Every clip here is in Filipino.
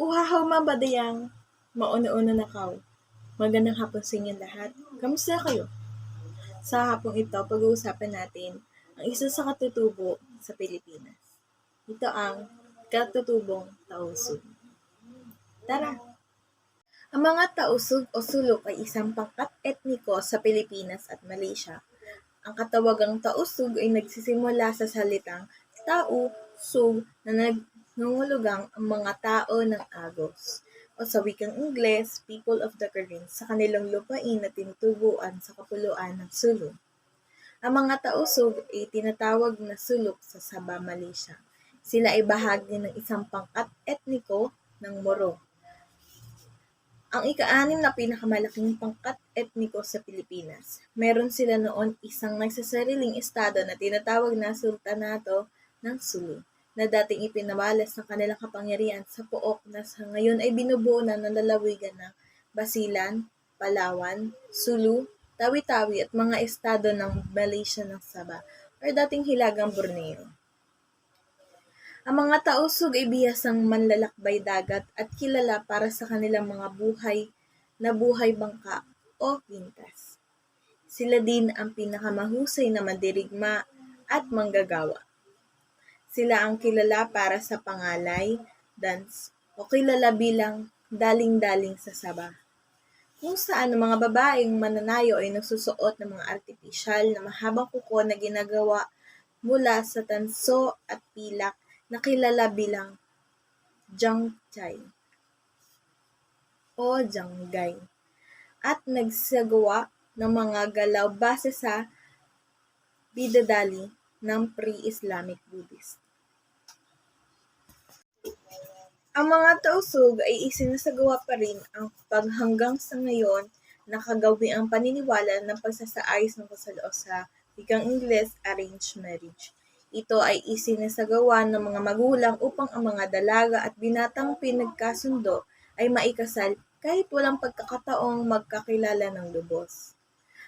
Uhahaw mabadayang mauna-una na kaw. Magandang hapon sa inyong lahat. Kamusta kayo? Sa hapong ito, pag-uusapan natin ang isa sa katutubo sa Pilipinas. Ito ang katutubong tausug. Tara! Ang mga tausug o sulok ay isang pangkat etniko sa Pilipinas at Malaysia. Ang katawagang tausug ay nagsisimula sa salitang tau, sug na nangungulugang ang mga tao ng Agos o sa wikang Ingles, people of the Caribbean sa kanilang lupain na tinutubuan sa kapuluan ng Sulu. Ang mga tausug ay tinatawag na sulok sa Sabah, Malaysia. Sila ay bahagi ng isang pangkat etniko ng Moro. Ang ika-anim na pinakamalaking pangkat etniko sa Pilipinas. Meron sila noon isang nagsasariling estado na tinatawag na Sultanato ng Sulu na dating ipinawalas ng kanilang kapangyarihan sa pook na sa ngayon ay binubuo na ng lalawigan ng Basilan, Palawan, Sulu, Tawi-Tawi at mga estado ng Malaysia ng Sabah or dating Hilagang Borneo. Ang mga tausug ay bihasang manlalakbay dagat at kilala para sa kanilang mga buhay na buhay bangka o pintas. Sila din ang pinakamahusay na mandirigma at manggagawa. Sila ang kilala para sa pangalay, dance, o kilala bilang daling-daling sa saba. Kung saan ang mga babaeng mananayo ay nagsusuot ng mga artipisyal na mahabang kuko na ginagawa mula sa tanso at pilak na kilala bilang jangchay o janggay at nagsagawa ng mga galaw base sa bidadali ng pre-Islamic Buddhist. Ang mga tausug ay isinasagawa pa rin ang paghanggang sa ngayon nakagawi ang paniniwala ng pagsasaayos ng kasalo sa wikang Ingles arranged marriage. Ito ay isinasagawa ng mga magulang upang ang mga dalaga at binatang pinagkasundo ay maikasal kahit walang pagkakataong magkakilala ng lubos.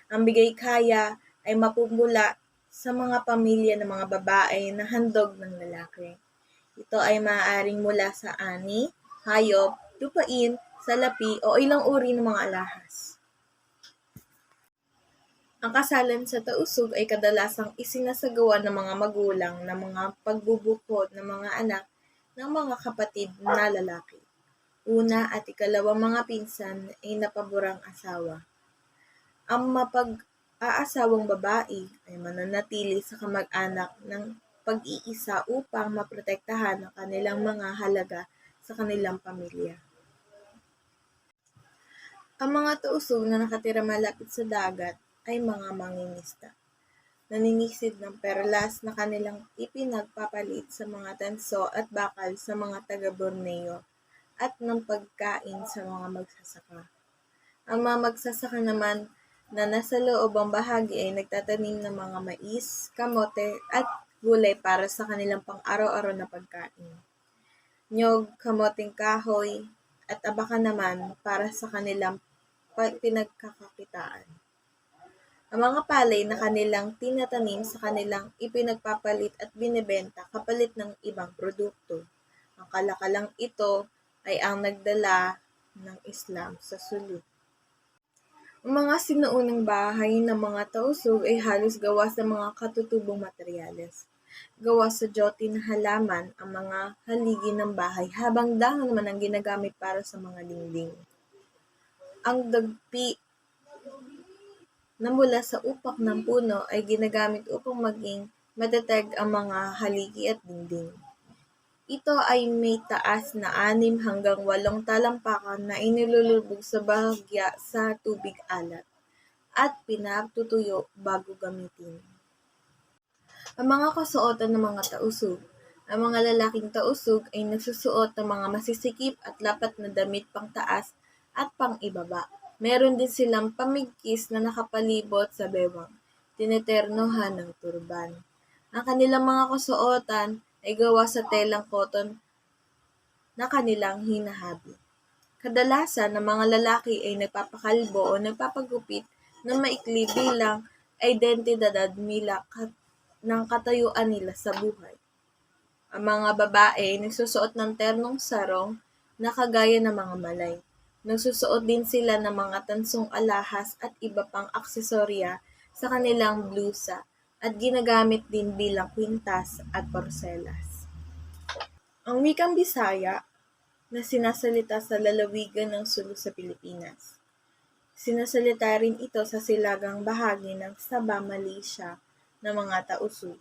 Ang bigay kaya ay mapumula sa mga pamilya ng mga babae na handog ng lalaki. Ito ay maaaring mula sa ani, hayop, lupain, salapi o ilang uri ng mga alahas. Ang kasalan sa tausog ay kadalasang isinasagawa ng mga magulang na mga pagbubukod ng mga anak ng mga kapatid na lalaki. Una at ikalawang mga pinsan ay napaborang asawa. Ang mapag-aasawang babae ay mananatili sa kamag-anak ng pag-iisa upang maprotektahan ang kanilang mga halaga sa kanilang pamilya. Ang mga tausog na nakatira malapit sa dagat ay mga mangingisda. Naningisid ng perlas na kanilang ipinagpapalit sa mga tanso at bakal sa mga taga Borneo at ng pagkain sa mga magsasaka. Ang mga magsasaka naman na nasa loobang bahagi ay nagtatanim ng mga mais, kamote at gulay para sa kanilang pang-araw-araw na pagkain. Nyog, kamoting kahoy, at abaka naman para sa kanilang pinagkakakitaan. Ang mga palay na kanilang tinatanim sa kanilang ipinagpapalit at binebenta kapalit ng ibang produkto. Ang kalakalang ito ay ang nagdala ng Islam sa Sulu. Ang mga sinuunang bahay ng mga tausog ay halos gawa sa mga katutubong materyales. Gawa sa joti na halaman ang mga haligi ng bahay habang dahon naman ang ginagamit para sa mga dingding. Ang dagpi na mula sa upak ng puno ay ginagamit upang maging matatag ang mga haligi at dingding. Ito ay may taas na anim hanggang walong talampakan na inilulubog sa bahagya sa tubig alat at pinatutuyo bago gamitin. Ang mga kasuotan ng mga tausog ang mga lalaking tausog ay nagsusuot ng mga masisikip at lapat na damit pang taas at pang ibaba. Meron din silang pamigkis na nakapalibot sa bewang, tineternohan ng turban. Ang kanilang mga kasuotan ay gawa sa telang cotton na kanilang hinahabi. Kadalasan, ang mga lalaki ay nagpapakalbo o nagpapagupit ng maikli bilang identidad at mila ng katayuan nila sa buhay. Ang mga babae ay nagsusuot ng ternong sarong na kagaya ng mga malay. Nagsusuot din sila ng mga tansong alahas at iba pang aksesorya sa kanilang blusa at ginagamit din bilang kwintas at porselas. Ang wikang Bisaya na sinasalita sa lalawigan ng Sulu sa Pilipinas. Sinasalita rin ito sa silagang bahagi ng Sabah, Malaysia ng mga tausug.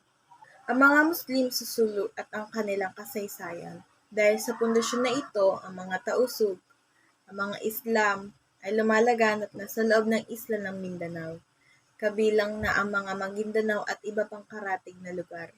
Ang mga Muslim sa Sulu at ang kanilang kasaysayan. Dahil sa pundasyon na ito, ang mga tausug, ang mga Islam ay lumalaganap na sa loob ng isla ng Mindanao, kabilang na ang mga Maguindanao at iba pang karatig na lugar.